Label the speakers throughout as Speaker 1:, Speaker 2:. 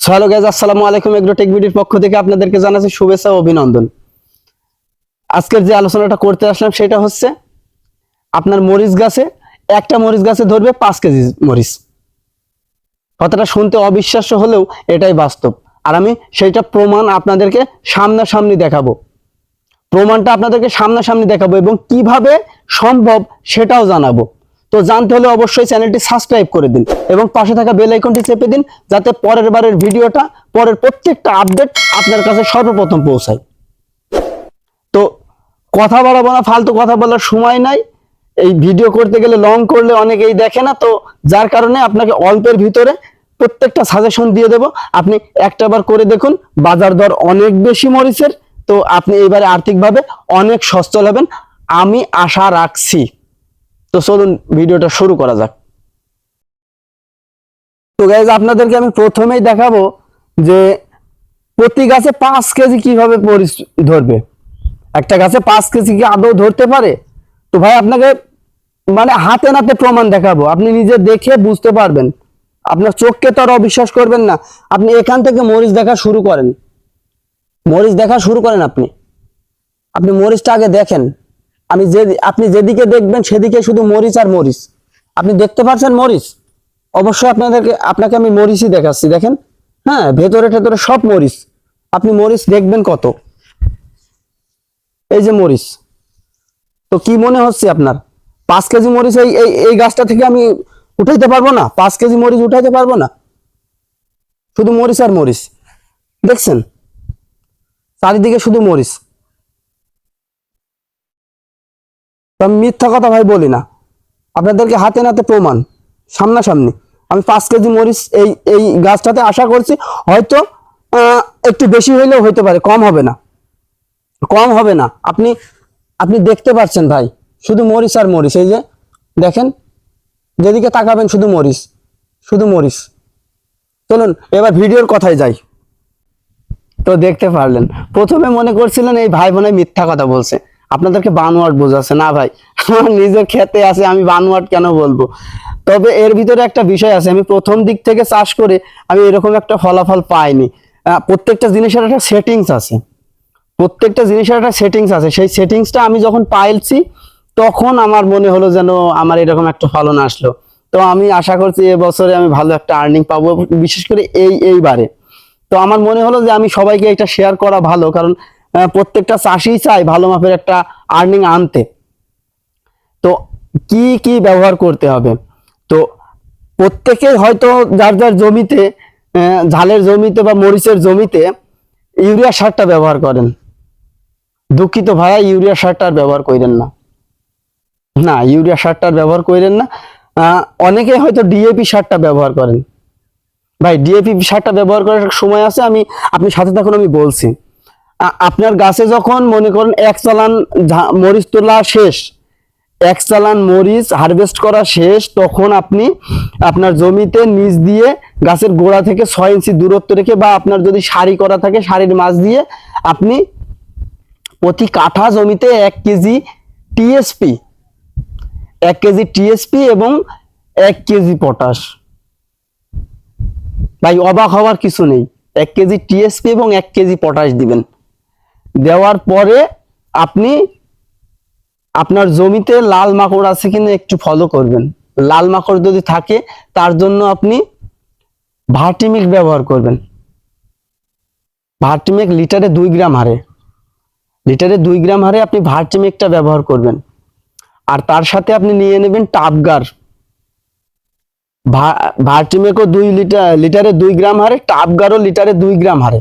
Speaker 1: Hello guys আসসালামু আলাইকুম Agrotech ভিডিওর পক্ষ থেকে আপনাদেরকে জানাচ্ছি শুভেচ্ছা অভিনন্দন। আজকের যে আলোচনাটা করতে আসলাম সেটা হচ্ছে আপনার মরিচ গাছে, একটা মরিচ গাছে ধরবে পাঁচ কেজি মরিচ। কথাটা শুনতে অবিশ্বাস্য হলেও এটাই বাস্তব। আর আমি সেইটা প্রমাণ আপনাদেরকে সামনাসামনি দেখাবো। প্রমাণটা আপনাদেরকে সামনাসামনি দেখাবো এবং কীভাবে সম্ভব সেটাও জানাব। তো জানতে হলে অবশ্যই চ্যানেলটি সাবস্ক্রাইব করে দিন এবং পাশে থাকা বেল আইকনটি চেপে দিন যাতে পরের বারের ভিডিওটা, পরের প্রত্যেকটা আপডেট আপনার কাছে সর্বপ্রথম পৌঁছায়। তো কথা বাড়াবো না ফালতু কথা বলার সময় নাই। এই ভিডিও করতে গেলে লং করলে অনেকেই দেখে না, তো যার কারণে আপনাকে অল্পের ভিতরে প্রত্যেকটা সাজেশন দিয়ে দেব। আপনি একটাবার করে দেখুন, বাজার দর অনেক বেশি মরিচের, তো আপনি এবারে আর্থিকভাবে অনেক সচ্ছল হবেন। আমি আশা রাখছি। তো চলুন ভিডিওটা শুরু করা যাক। তো গাইজ আপনাদেরকে আমি প্রথমেই দেখাবো যে প্রতি গাছে পাঁচ কেজি কীভাবে ধরবে। একটা গাছে পাঁচ কেজি কি আদৌ ধরতে পারে? তো ভাই, আপনাকে মানে হাতে নাতে প্রমাণ দেখাবো। আপনি নিজে দেখে বুঝতে পারবেন। আপনার চোখকে তো আর অবিশ্বাস করবেন না। আপনি এখান থেকে মরিচ দেখা শুরু করেন। মরিচ দেখা শুরু করেন আপনি। আপনি মরিচটা আগে দেখেন। আমি যে, আপনি যেদিকে দেখবেন সেদিকে শুধু মরিচ আর মরিচ। আপনি দেখতে পাচ্ছেন মরিচ? অবশ্যই আপনাদেরকে, আপনাকে আমি মরিচই দেখাচ্ছি, দেখেন। হ্যাঁ ভেতরে ভেতরে সব মরিচ। আপনি মরিচ দেখবেন কত? এই যে মরিচ। তো কি মনে হচ্ছে আপনার? পাঁচ কেজি মরিচ এই এই এই গাছটা থেকে আমি উঠাইতে পারব না? পাঁচ কেজি মরিচ উঠাইতে পারব না? শুধু মরিচ আর মরিচ। দেখছেন? চারিদিকে শুধু মরিচ। আমি মিথ্যা কথা ভাই বলি না। আপনাদেরকে হাতে নাতে প্রমাণ, সামনাসামনি। আমি পাঁচ কেজি মরিচ এই এই গাছটাতে আশা করছি হয়তো একটু বেশি হইলেও হইতে পারে, কম হবে না। কম হবে না। আপনি আপনি দেখতে পাচ্ছেন ভাই, শুধু মরিচ আর মরিচ। এই যে, দেখেন, যেদিকে তাকাবেন শুধু মরিচ শুধু মরিচ। চলুন, এবার ভিডিওর কথায় যাই। তো দেখতে পারলেন, প্রথমে মনে করছিলেন এই ভাই বোনে মিথ্যা কথা বলছে। আপনাদেরকে বানোয়াট বোঝাচ্ছে। না ভাই, আমার নিজের খেতে আছে, আমি বানোয়াট কেন বলব? তবে এর ভিতরে একটা বিষয় আছে, আমি প্রথম দিক থেকে চাষ করে আমি এরকম একটা ফলাফল পাইনি। প্রত্যেকটা জিনিসের একটা সেটিংস আছে। প্রত্যেকটা জিনিসের একটা সেটিংস আছে। সেই সেটিংসটা আমি যখন পাইলছি তখন আমার মনে হলো যেন আমার এরকম একটা ফলন আসলো। তো আমি আশা করছি এবছরে আমি ভালো একটা আর্নিং পাবো, বিশেষ করে এই এইবারে। তো আমার মনে হলো যে আমি সবাইকে এটা শেয়ার করা ভালো, কারণ প্রত্যেকটা চাষি চায় ভালো মাপের একটা আর্নিং আনতে। তো কি কি ব্যবহার করতে হবে? তো প্রত্যেকে হয়তো যার যার জমিতে ঝালের জমিতে বা মরিচের জমিতে ইউরিয়া সারটা ব্যবহার করেন। দুঃখিত ভাইয়া, ইউরিয়া সারটা ব্যবহার করেন না। না, ইউরিয়া সারটা ব্যবহার করেন না। অনেকে হয়তো ডিএপি সারটা ব্যবহার করেন। ভাই ডিএপি সারটা ব্যবহার করার সময় আছে, আমি, আপনি সাথে থাকুন, আমি বলছি। আপনার গাছে যখন মনে করেন এক চালান মরিচ তোলা শেষ, এক চালান মরিচ হারভেস্ট করা শেষ, তখন আপনি আপনার জমিতে নিচ দিয়ে গাছের গোড়া থেকে ছয় ইঞ্চি দূরত্ব রেখে বা আপনার যদি সারি করা থাকে সারির মাছ দিয়ে, আপনি প্রতি কাঠা জমিতে এক কেজি টিএসপি এক কেজি টিএসপি এবং এক কেজি পটাশ। ভাই, অবাক হওয়ার কিছু নেই। এক কেজি টিএসপি এবং এক কেজি পটাশ দিবেন। দেওয়ার পরে আপনি আপনার জমিতে লাল মাকড় আছে কিনা একটু ফলো করবেন। লাল মাকড় যদি থাকে, তার জন্য আপনি ভার্টিমিক ব্যবহার করবেন। ভার্টিমিক লিটারে দুই গ্রাম হারে। লিটারে দুই গ্রাম হারে আপনি ভার্টিমিকটা ব্যবহার করবেন। আর তার সাথে আপনি নিয়ে নেবেন টাপগার ভার্টিমেকও দুই লিটার, লিটারে দুই গ্রাম হারে টাপগারও লিটারে দুই গ্রাম হারে।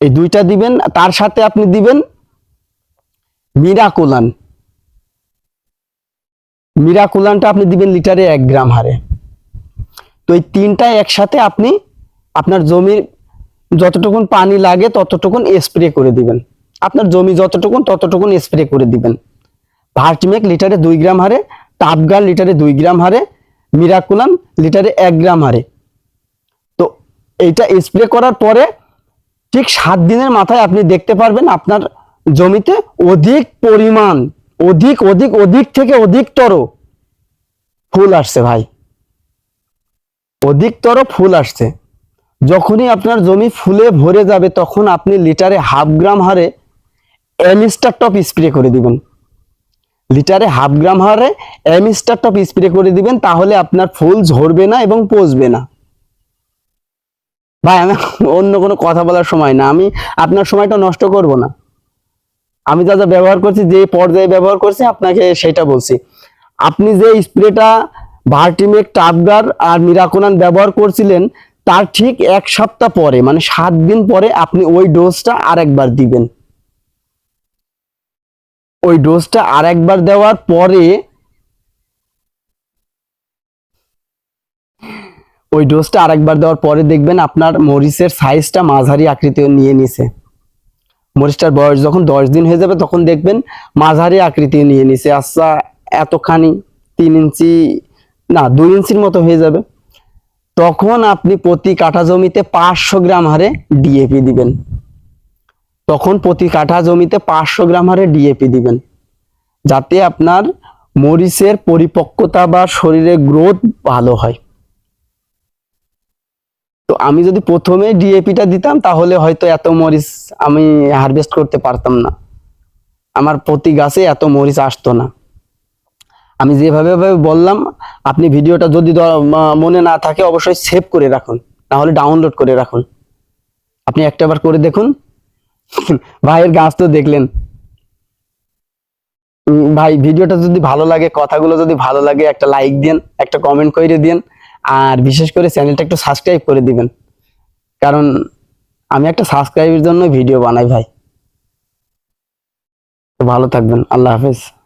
Speaker 1: এই দুইটা দিবেন, তার সাথে আপনি দিবেন মিরাকুলান মিরাকুলানটা আপনি দিবেন লিটারে এক গ্রাম হারে। তো এই তিনটা একসাথে আপনি আপনার জমির যতটুকুন পানি লাগে ততটুকুন স্প্রে করে দিবেন। আপনার জমি যতটুকুন ততটুকুন স্প্রে করে দিবেন। ভার্টিমেক লিটারে দুই গ্রাম হারে টাপগার লিটারে দুই গ্রাম হারে মিরাকুলান লিটারে এক গ্রাম হারে। তো এইটা স্প্রে করার পরে ঠিক সাত দিনের মাথায় আপনি দেখতে পারবেন আপনার জমিতে অধিক পরিমাণ, অধিক অধিক অধিক থেকে অধিকতর ফুল আসছে ভাই। অধিকতর ফুল আসছে। যখনই আপনার জমি ফুলে ভরে যাবে তখন আপনি লিটারে হাফ গ্রাম হারে এমিস্টার টপ স্প্রে করে দিবেন। লিটারে হাফ গ্রাম হারে এমিস্টার টপ স্প্রে করে দিবেন, তাহলে আপনার ফুল ঝরবে না এবং পচবে না। ভাই, আমি অন্য কোনো কথা বলার সময় না। আমি আপনার সময়টা নষ্ট করব না। আমি যা যা ব্যবহার করছি, যে পর্যায়ে ব্যবহার করছি, আপনাকে সেটা বলছি। আপনি যে স্প্রেটা ভার্টিমেক টাপগার আর মিরাকোনান ব্যবহার করছিলেন, তার ঠিক এক সপ্তাহ পরে মানে সাত দিন পরে আপনি ওই ডোজটা আরেকবার দিবেন। ওই ডোজটা আরেকবার দেওয়ার পরে ওই ডোজটা আরেকবার দেওয়ার পরে দেখবেন আপনার মরিচের সাইজটা মাঝারি আকৃতি নিয়ে নিছে। মরিচটার বয়স যখন দশ দিন হয়ে যাবে তখন দেখবেন মাঝারি আকৃতি নিয়ে নিছে। আচ্ছা এতখানি তিন ইঞ্চি, না, দুই ইঞ্চির মতো হয়ে যাবে। তখন আপনি প্রতি কাঠা জমিতে পাঁচশো গ্রাম হারে ডিএপি দিবেন। তখন প্রতি কাঠা জমিতে পাঁচশো গ্রাম হারে ডিএপি দিবেন। যাতে আপনার মরিচের পরিপক্কতা বা শরীরের গ্রোথ ভালো হয়। তো আমি যদি প্রথমে ডিএপিটা দিতাম, তাহলে হয়তো এত মরিচ আমি হারভেস্ট করতে পারতাম না। আমার প্রতি গাছে এত মরিচ আসতো না। আমি যেভাবে বললাম, আপনি ভিডিওটা যদি মনে না থাকে, অবশ্যই সেভ করে রাখুন। তাহলে ডাউনলোড করে রাখুন। আপনি একটাবার করে দেখুন। ভাইয়ের গাছ তো দেখলেন। ভাই, ভিডিওটা যদি ভালো লাগে, কথাগুলো যদি ভালো লাগে, একটা লাইক দিন একটা কমেন্ট করে দিন আর বিশেষ করে চ্যানেলটা একটু সাবস্ক্রাইব করে দিবেন। কারণ আমি একটা সাবস্ক্রাইবের জন্য ভিডিও বানাই ভাই। তো ভালো থাকবেন, আল্লাহ হাফেজ।